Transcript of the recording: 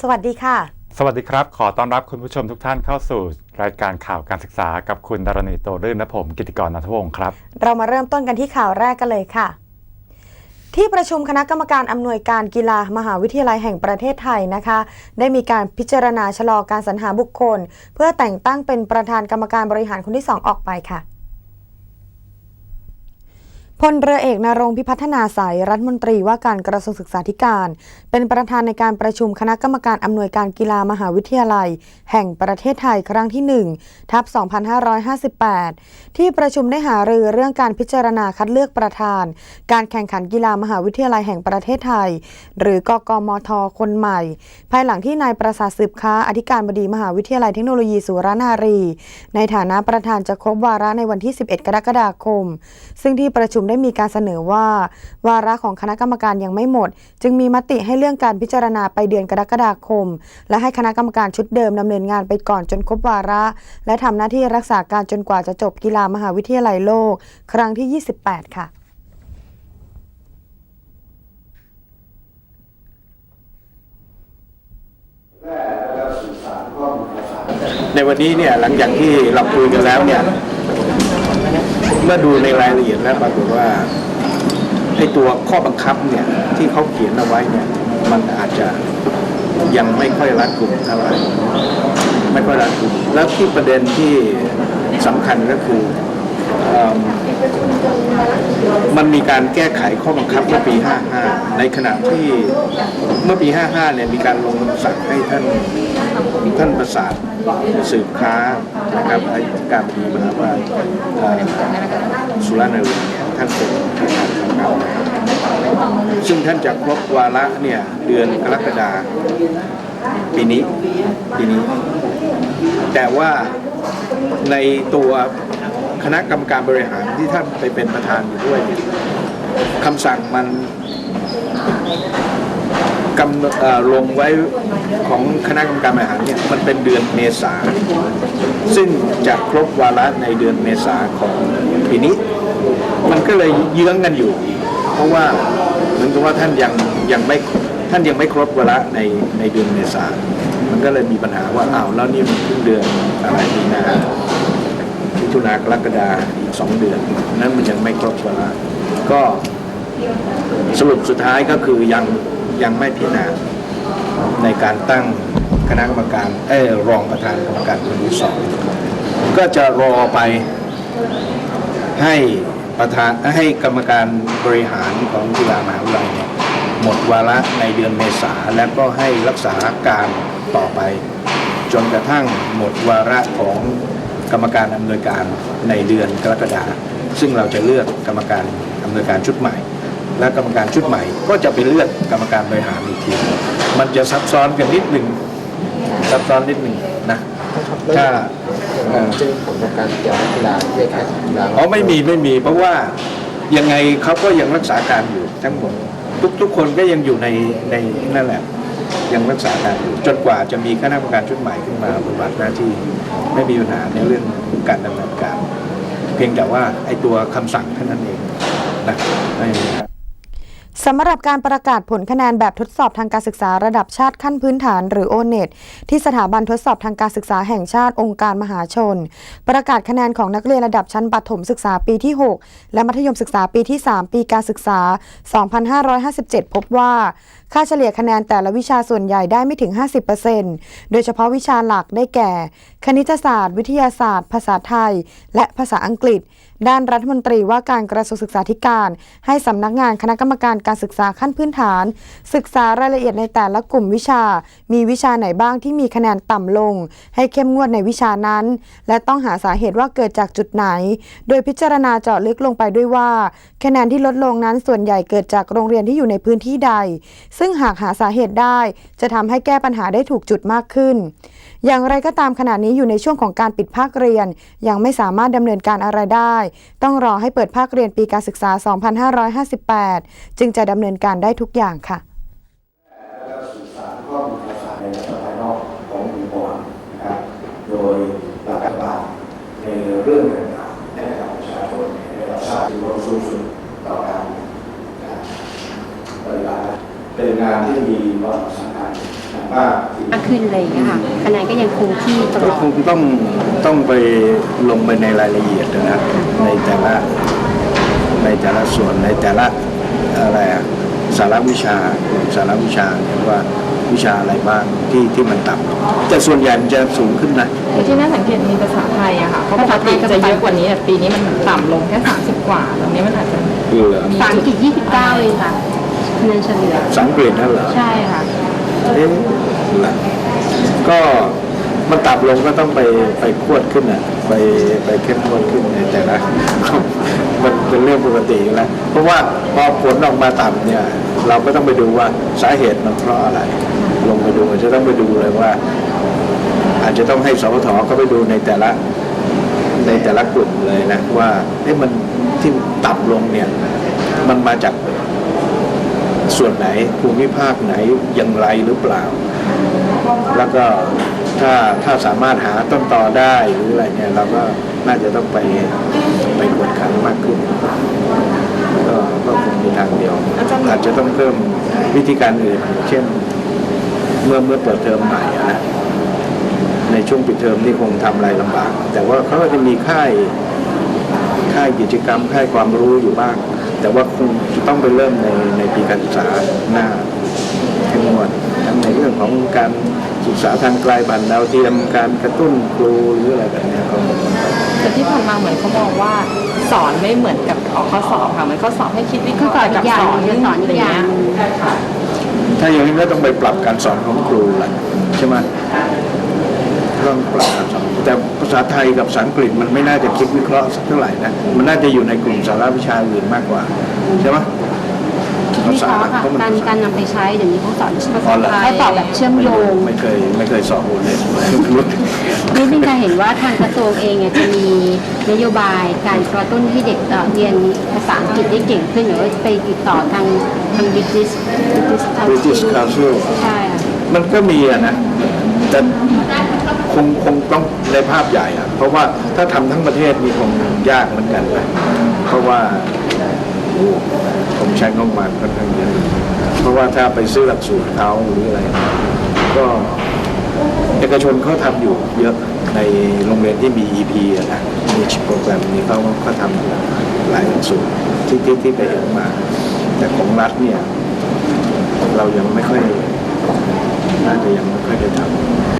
สวัสดีค่ะ สวัสดีครับ ขอต้อนรับคุณผู้ชมทุกท่านเข้าสู่ รายการข่าวการศึกษากับคุณดารณีโตรื่นและผม กิติกรนัทวงศ์ครับ เรามาเริ่มต้นกันที่ข่าวแรกกันเลยค่ะ ที่ประชุมคณะกรรมการอำนวยการกีฬามหาวิทยาลัยแห่งประเทศไทยนะคะ ได้มีการพิจารณาชะลอการสรรหาบุคคล เพื่อแต่งตั้งเป็นประธานกรรมการบริหารคนที่ 2 ออกไปค่ะ พลเรือเอกนรงพิพัฒนาสายรัฐมนตรีว่าการกระทรวงศึกษาธิการ เป็นประธานในการประชุมคณะกรรมการอำนวยการกีฬามหาวิทยาลัย แห่งประเทศไทยครั้งที่ 1 ทับ 2558 ที่ประชุมได้หารือเรื่องการพิจารณาคัดเลือกประธาน การแข่งขันกีฬามหาวิทยาลัยแห่งประเทศไทย หรือกกมท คนใหม่ ภายหลังที่นายประสาทสืบค้าอธิการบดีมหาวิทยาลัยเทคโนโลยีสุรนารี ในฐานะประธานจะครบวาระในวันที่ 11 กรกฎาคม ซึ่งที่ประชุมได้มีการเสนอว่า วาระของคณะกรรมการยังไม่หมด จึงมีมติให้เรื่องการพิจารณาไปเดือนกรกฎาคม และให้คณะกรรมการชุดเดิมดำเนินงานไปก่อนจนครบวาระ และทำหน้าที่รักษาการจนกว่าจะจบกีฬามหาวิทยาลัยโลก ครั้งที่ 28 ค่ะในวันนี้เนี่ยหลังจากที่เราคุยกันแล้วเนี่ย มื่อดูในรายละเอียดแล้วปรากฏว่าไอ้ตัวข้อบังคับเนี่ยที่เขาเขียนเอาไว้เนี่ยมันอาจจะยังไม่ค่อยรัดกุมเท่าไหร่ไม่ค่อยรัดกุมแล้วที่ประเด็นที่สำคัญก็คืออ มันมีการแก้ไขข้อบังคับเมื่อปี 55 ในขณะที่เมื่อปี 55 เนี่ยมีการลงคำสั่งให้ท่านท่านประสาทสืบค้านะครับอธิการบดีมหาวิทยาลัยสุรานารีเนี่ยท่านเป็นประธานกรรมการาซึ่งท่านจะครบวาระเนี่ยเดือนกรกฎาปีนี้ปีนี้ แต่ว่าในตัว คณะกรรมการบริหารที่ท่านไปเป็นประธานอยู่ด้วยเนี่ยคำสั่งมันกำหนดลงไว้ของคณะกรรมการบริหารเนี่ยมันเป็นเดือนเมษา ซึ่งจะครบวาระในเดือนเมษาของปีนี้ มันก็เลยเยื้องกันอยู่ เพราะว่าเหมือนกับว่าท่านยังยังไม่ท่านยังไม่ครบวาระในในเดือนเมษา มันก็เลยมีปัญหาว่าอ้าวแล้วนี่มันเพิ่งเดือนอะไรมีนา ถุนากรกฎาอีกสองเดือน นั้นมันยังไม่ครบวาระก็สรุปสุดท้ายก็คือยังยังไม่พิจารณาในการตั้งคณะกรรมการเออรองประธานกรรมการคนที่สองก็จะรอไปให้ประธานให้กรรมการบริหารของกีฬามหาวิทยาลัยหมดวาระในเดือนเมษาแล้วก็ให้รักษาการต่อไป จนกระทั่งหมดวาระของ กรรมการอำนวยการในเดือนกรกฎาซึ่งเราจะเลือกกรรมการอำนวยการชุดใหม่ และกรรมการชุดใหม่ ก็จะไปเลือกกรรมการบริหารอีกที มันจะซับซ้อนกันนิดหนึ่งซับซ้อนนิดหนึ่งนะถ้าเอ่อซึ่งผลของการเกี่ยวกับกีฬาที่แข่งกีฬาอ๋อไม่มีไม่มี เพราะว่ายังไงเขาก็ยังรักษาการอยู่ทั้งหมดทุกทุกคนก็ยังอยู่ในในนั่นแหละ ยังรักษาการอยู่จนกว่าจะมีคณะกรรมการชุดใหม่ขึ้นมาปฏิบัติหน้าที่ไม่มีปัญหาในเรื่องการดำเนินการ เพียงแต่ว่าไอ้ตัวคำสั่งเท่านั้นเองนะไม่มีสำหรับการประกาศผลคะแนนแบบทดสอบทางการศึกษาระดับชาติขั้นพื้นฐานหรือ o n e t ที่สถาบันทดสอบทางการศึกษาแห่งชาติองค์การมหาชน ประกาศคะแนนของนักเรียนระดับชั้นประถมศึกษาปีที่ 6 และมัธยมศึกษาปีที่ 3 ปีการศึกษา 2557 พบว่า ค่าเฉลี่ยคะแนนแต่ละวิชาส่วนใหญ่ได้ไม่ถึง 50%โดยเฉพาะวิชาหลักได้แก่ คณิตศาสตร์ วิทยาศาสตร์ ภาษาไทย และภาษาอังกฤษ ด้านรัฐมนตรีว่าการกระทรวงศึกษาธิการ ให้สำนักงานคณะกรรมการการศึกษาขั้นพื้นฐาน ศึกษารายละเอียดในแต่ละกลุ่มวิชา มีวิชาไหนบ้างที่มีคะแนนต่ำลง ให้เข้มงวดในวิชานั้น และต้องหาสาเหตุว่าเกิดจากจุดไหน โดยพิจารณาเจาะลึกลงไปด้วยว่า คะแนนที่ลดลงนั้นส่วนใหญ่เกิดจากโรงเรียนที่อยู่ในพื้นที่ใดซึ่งหากหาสาเหตุได้ จะทำให้แก้ปัญหาได้ถูกจุดมากขึ้น อย่างไรก็ตามขณะนี้อยู่ในช่วงของการปิดภาคเรียน ยังไม่สามารถดำเนินการอะไรได้ ต้องรอให้เปิดภาคเรียนปีการศึกษา 2558 จึงจะดำเนินการได้ทุกอย่างค่ะ และสื่อสารข้อมูลข่าวสารในระดับภายนอกขององค์กรนะครับ โดยหลักการต่างในเรื่องต่างๆให้กับประชาชนให้รับทราบถึงความสูงสุดต่อ การการปฏิบัติเป็นงานที่มีความสำคัญว่ามากขึ้นอะไรอย่างเงี้ยค่ะคะแนนก็ยังคงที่ตลก็อดคงต้องต้องไปลงไปในรายละเอียดนะในแต่ละในแต่ละส่วนในแต่ละอะไรอะสาระวิชาสาระวิชาเนี่ยว่าวิชาอะไรบ้างที่ที่มันต่ำแต่ส่วนใหญ่มันจะสูงขึ้นนะ คือที่น่าสังเกตมีภาษาไทยอะค่ะเพราะปกติจะเยอะกว่านี้แต่ปีนี้มันต่ำลงแค่ 30 กว่า ตรงนี้มันอาจจะ คือเหรอภาษาอังกฤษ29เองค่ะ คะแนนเฉลี่ยสังเกตนั่นเหรอใช่ค่ะเอ๊ะล่ะก็มันต่ำลงก็ต้องไปไปควดขึ้นอะ ไปไปเข้มงวดขึ้นในแต่ละมันเป็นเรื่องปกติอยู่แล้วเพราะว่าพอผลออกมาต่ำเนี่ย เราก็ต้องไปดูว่าสาเหตุมันเพราะอะไร ลงไปดูจะต้องไปดูเลยว่า อาจจะต้องให้สพทเขาไปดูในแต่ละ ในแต่ละกลุ่มเลยนะว่าเอ๊ะมันที่ต่ำลงเนี่ย มันมาจาก ส่วนไหนภูมิภาคไหนอย่างไรหรือเปล่า แล้วก็ถ้าถ้าสามารถหาต้นตอได้หรืออะไรเนี่ยเราก็น่าจะต้องไปไปกวดขันมากขึ้นก็ก็คงมีทางเดียว อาจจะต้องเพิ่มวิธีการอื่น เช่นเมื่อเมื่อเปิดเทอมใหม่อะนะในช่วงปิดเทอมนี่คงทำอะไรลำบาก แต่ว่าเขาก็จะมีค่ายค่ายกิจกรรมค่ายความรู้อยู่บ้าง แต่ว่าคงจะต้องไปเริ่มในในปีการศึกษาหน้าเข้มงวดทั้งในเรื่องของการศึกษาทางไกลบันดาวเทียมการกระตุ้นครูหรืออะไรแบบนี้ก็คงต้องแต่ที่ผ่านมาเหมือนเขามองว่าสอนไม่เหมือนกับออกข้อสอบค่ะเหมือนข้อสอบให้คิดวิเคราะห์กับสอนอีกอย่างหนึ่งสอนอีกอย่างหนึ่งถ้าอย่างนี้ก็ต้องไปปรับการสอนของครูแหละใช่ไหมต้องปรับการสอน แต่ภาษาไทยกับภาษาอังกฤษมันไม่น่าจะคิดวิเคราะห์สักเท่าไหร่นะมันน่าจะอยู่ในกลุ่มสาระวิชาอื่นมากกว่าใช่ไหมคิดวิเคราะห์ค่ะเพราะมันการการนำไปใช้เดี๋ยวนี้เขาสอนภาอ๋อษาเหรอไทยเขาตอบแบบเชื่อมโยงไม่เคยไม่เคยสอบโอเลยรู้นี่เป็นการเห็นว่าทางกระทรวงเองเนี่ยจะมีนโยบายการกระตุ้นให้เด็กเอ่อเรียนภาษาอังกฤษได้เก่งขึ้นหรือว่าไปติดต่อทางทาง British British Council ใช่ค่ะมันก็มีอะนะแต่ คงคงต้องในภาพใหญ่อะเพราะว่าถ้าทำทั้งประเทศนี่คงยากเหมือนกันนะเพราะว่าผมใช้งบประมาณค่อนข้างเยอะเพราะว่าถ้าไปซื้อหลักสูตรเขาหรืออะไร ก็เอกชนเขาทำอยู่เยอะในโรงเรียนที่มี EP อะนะมีโปรแกรมนี้เขาก็ทำอยู่หลายหลักสูตรที่ที่ที่ไปเห็นมา แต่ของรัฐเนี่ย เรายังไม่ค่อยน่าจะยังไม่ค่อยได้ทำ